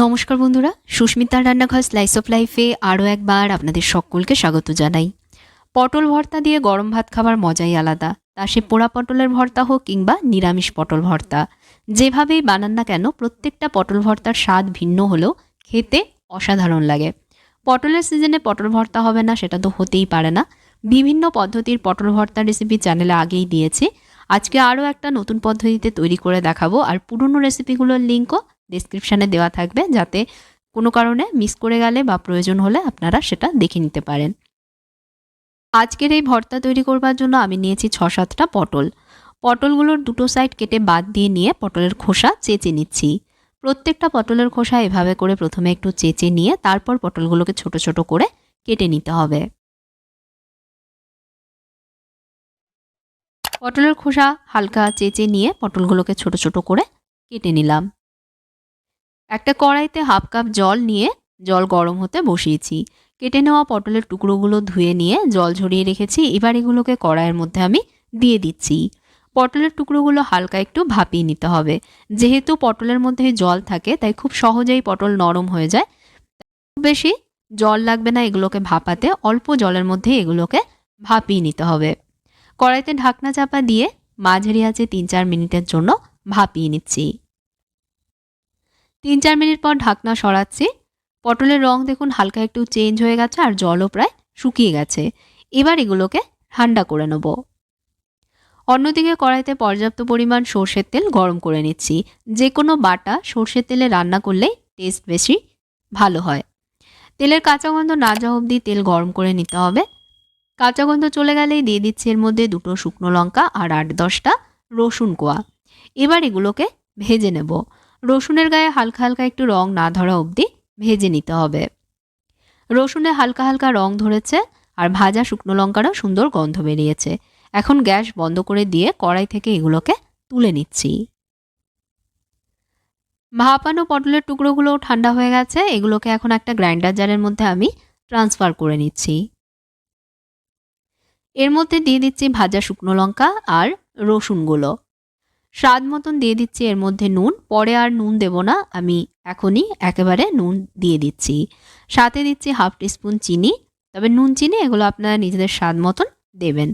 নমস্কার বন্ধুরা, সুস্মিতার রান্নাঘর স্লাইস অফ লাইফে আরও একবার আপনাদের সকলকে স্বাগত জানাই। পটল ভর্তা দিয়ে গরম ভাত খাবার মজাই আলাদা। তা সে পোড়া পটলের ভর্তা হোক কিংবা নিরামিষ পটল ভর্তা। যেভাবেই বানান না কেন, প্রত্যেকটা পটল ভর্তার স্বাদ ভিন্ন হলেও খেতে অসাধারণ লাগে। পটলের সিজনে পটল ভর্তা হবে না, সেটা তো হতেই পারে না। বিভিন্ন পদ্ধতির পটল ভর্তার রেসিপি চ্যানেলে আগেই দিয়েছি। আজকে আরও একটা নতুন পদ্ধতিতে তৈরি করে দেখাবো, আর পুরনো রেসিপিগুলোর লিঙ্কও ডিসক্রিপশানে দেওয়া থাকবে যাতে কোনো কারণে মিস করে গেলে বা প্রয়োজন হলে আপনারা সেটা দেখে নিতে পারেন। আজকের এই ভর্তা তৈরি করবার জন্য আমি নিয়েছি ছ সাতটা পটল। পটলগুলোর দুটো সাইড কেটে বাদ দিয়ে নিয়ে পটলের খোসা চেঁচে নিচ্ছি। প্রত্যেকটা পটলের খোসা এভাবে করে প্রথমে একটু চেঁচে নিয়ে তারপর পটলগুলোকে ছোট ছোট করে কেটে নিতে হবে। পটলের খোসা হালকা চেঁচে নিয়ে পটলগুলোকে ছোট ছোট করে কেটে নিলাম। একটা কড়াইতে হাফ কাপ জল নিয়ে জল গরম হতে বসিয়েছি। কেটে নেওয়া পটলের টুকরোগুলো ধুয়ে নিয়ে জল ঝরিয়ে রেখেছি। এবার এগুলোকে কড়াইয়ের মধ্যে আমি দিয়ে দিচ্ছি। পটলের টুকরোগুলো হালকা একটু ভাপিয়ে নিতে হবে। যেহেতু পটলের মধ্যে জল থাকে, তাই খুব সহজেই পটল নরম হয়ে যায়। খুব বেশি জল লাগবে না এগুলোকে ভাপাতে, অল্প জলের মধ্যে এগুলোকে ভাপিয়ে নিতে হবে। কড়াইতে ঢাকনা চাপা দিয়ে মাঝারি আছে তিন চার মিনিটের জন্য ভাপিয়ে নিচ্ছি। তিন চার মিনিট পর ঢাকনা সরাচ্ছি। পটলের রং দেখুন হালকা একটু চেঞ্জ হয়ে গেছে আর জলও প্রায় শুকিয়ে গেছে। এবার এগুলোকে ঠান্ডা করে নেব। অন্যদিকে কড়াইতে পর্যাপ্ত পরিমাণ সর্ষের তেল গরম করে নিচ্ছি। যে কোনো বাটা সর্ষের তেলে রান্না করলেই টেস্ট বেশি ভালো হয়। তেলের কাঁচা গন্ধ না যাওয়া অবধি তেল গরম করে নিতে হবে। কাঁচা গন্ধ চলে গেলেই দিয়ে দিচ্ছি এর মধ্যে দুটো শুকনো লঙ্কা আর আট দশটা রসুন কোয়া। এবার এগুলোকে ভেজে নেব। রসুনের গায়ে হালকা হালকা একটু রং না ধরা অবধি ভেজে নিতে হবে। রসুনে হালকা হালকা রং ধরেছে আর ভাজা শুকনো লঙ্কারও সুন্দর গন্ধ বেরিয়েছে। এখন গ্যাস বন্ধ করে দিয়ে কড়াই থেকে এগুলোকে তুলে নিচ্ছি। ভাপানো পটলের টুকরোগুলোও ঠান্ডা হয়ে গেছে, এগুলোকে এখন একটা গ্রাইন্ডার জারের মধ্যে আমি ট্রান্সফার করে নিচ্ছি। এর মধ্যে দিয়ে দিচ্ছি ভাজা শুকনো লঙ্কা আর রসুনগুলো। স্বাদ মতন দিয়ে দিচ্ছি। এর মধ্যে নুন, পরে আর নুন দেব না। আমি এখনই একেবারে নুন দিয়ে দিচ্ছি। সাথে দিচ্ছি হাফ টিস্পুন চিনি। তবে নুন, চিনি এগুলো আপনারা নিজেদের স্বাদ মতন দেবেন।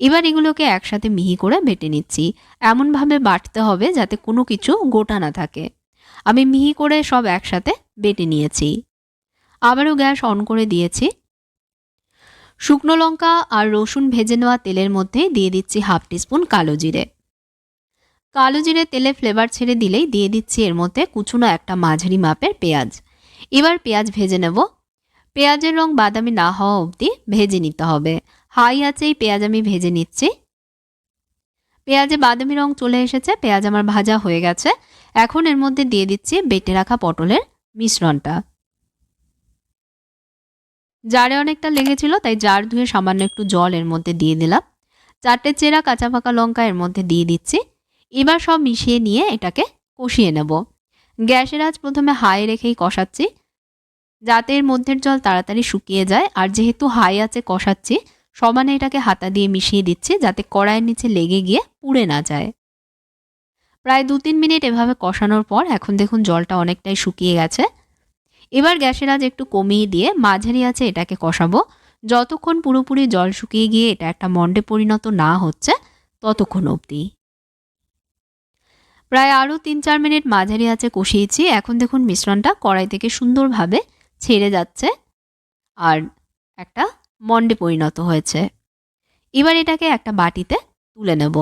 এবার এগুলোকে একসাথে মিহি করে বেটে নিচ্ছি। এমনভাবে বাটতে হবে যাতে কোনো কিছু গোটা না থাকে। আমি মিহি করে সব একসাথে বেটে নিয়েছি। আবারও গ্যাস অন করে দিয়েছি। শুকনো লঙ্কা আর রসুন ভেজে নেওয়া তেলের মধ্যে দিয়ে দিচ্ছি হাফ টিস্পুন কালো জিরে। কালো জিরে তেলে ফ্লেভার ছেড়ে দিলেই দিয়ে দিচ্ছি এর মধ্যে কুচুনো একটা মাঝারি মাপের পেঁয়াজ। এবার পেঁয়াজ ভেজে নেব। পেঁয়াজের রং বাদামি না হওয়া অবধি ভেজে নিতে হবে। হাই আছেই পেঁয়াজ আমি ভেজে নিচ্ছি। পেঁয়াজে বাদামি রং চলে এসেছে, পেঁয়াজ আমার ভাজা হয়ে গেছে। এখন এর মধ্যে দিয়ে দিচ্ছি বেটে রাখা পটলের মিশ্রণটা। জারে অনেকটা লেগেছিল, তাই জার ধুয়ে সামান্য একটু জল এর মধ্যে দিয়ে দিলাম। চারটে চেরা কাঁচা পাকা লঙ্কা এর মধ্যে দিয়ে দিচ্ছি। এবার সব মিশিয়ে নিয়ে এটাকে কষিয়ে নেব। গ্যাসের আজ প্রথমে হাই রেখেই কষাচ্ছি। যাতে এর মধ্যের জল তাড়াতাড়ি শুকিয়ে যায়, আর যেহেতু হাই আছে কষাচ্ছি, সমানে এটাকে হাতা দিয়ে মিশিয়ে দিচ্ছি যাতে কড়াইয়ের নিচে লেগে গিয়ে পুড়ে না যায়। প্রায় দু তিন মিনিট এভাবে কষানোর পর এখন দেখুন জলটা অনেকটাই শুকিয়ে গেছে। এবার গ্যাসের আজ একটু কমিয়ে দিয়ে মাঝারি আছে এটাকে কষাবো। যতক্ষণ পুরোপুরি জল শুকিয়ে গিয়ে এটা একটা মন্ডে পরিণত না হচ্ছে, ততক্ষণ অবধি। প্রায় আরও তিন চার মিনিট মাঝারি আছে কষিয়েছি। এখন দেখুন মিশ্রণটা কড়াই থেকে সুন্দরভাবে ছেড়ে যাচ্ছে আর একটা মন্ডে পরিণত হয়েছে। এবার এটাকে একটা বাটিতে তুলে নেব।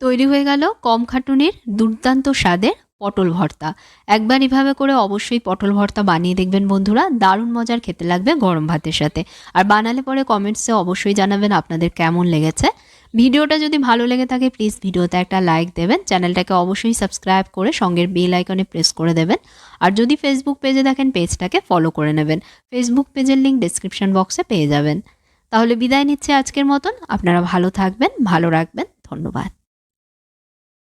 তৈরি হয়ে গেল কম খাটুনির দুর্দান্ত স্বাদের পটল ভর্তা। একবার এভাবে করে অবশ্যই পটল ভর্তা বানিয়ে দেখবেন বন্ধুরা। দারুণ মজার খেতে লাগবে গরম ভাতের সাথে। আর বানালে পরে কমেন্টসে অবশ্যই জানাবেন আপনাদের কেমন লেগেছে। ভিডিওটা যদি ভালো লেগে থাকে প্লিজ ভিডিওতে একটা লাইক দেবেন। চ্যানেলটাকে অবশ্যই সাবস্ক্রাইব করে সঙ্গের বেল আইকনে প্রেস করে দেবেন। আর যদি ফেসবুক পেজে দেখেন পেজটাকে ফলো করে নেবেন। ফেসবুক পেজের লিঙ্ক ডিসক্রিপশন বক্সে পেয়ে যাবেন। তাহলে বিদায় নিচ্ছে আজকের মতন। আপনারা ভালো থাকবেন, ভালো রাখবেন। ধন্যবাদ।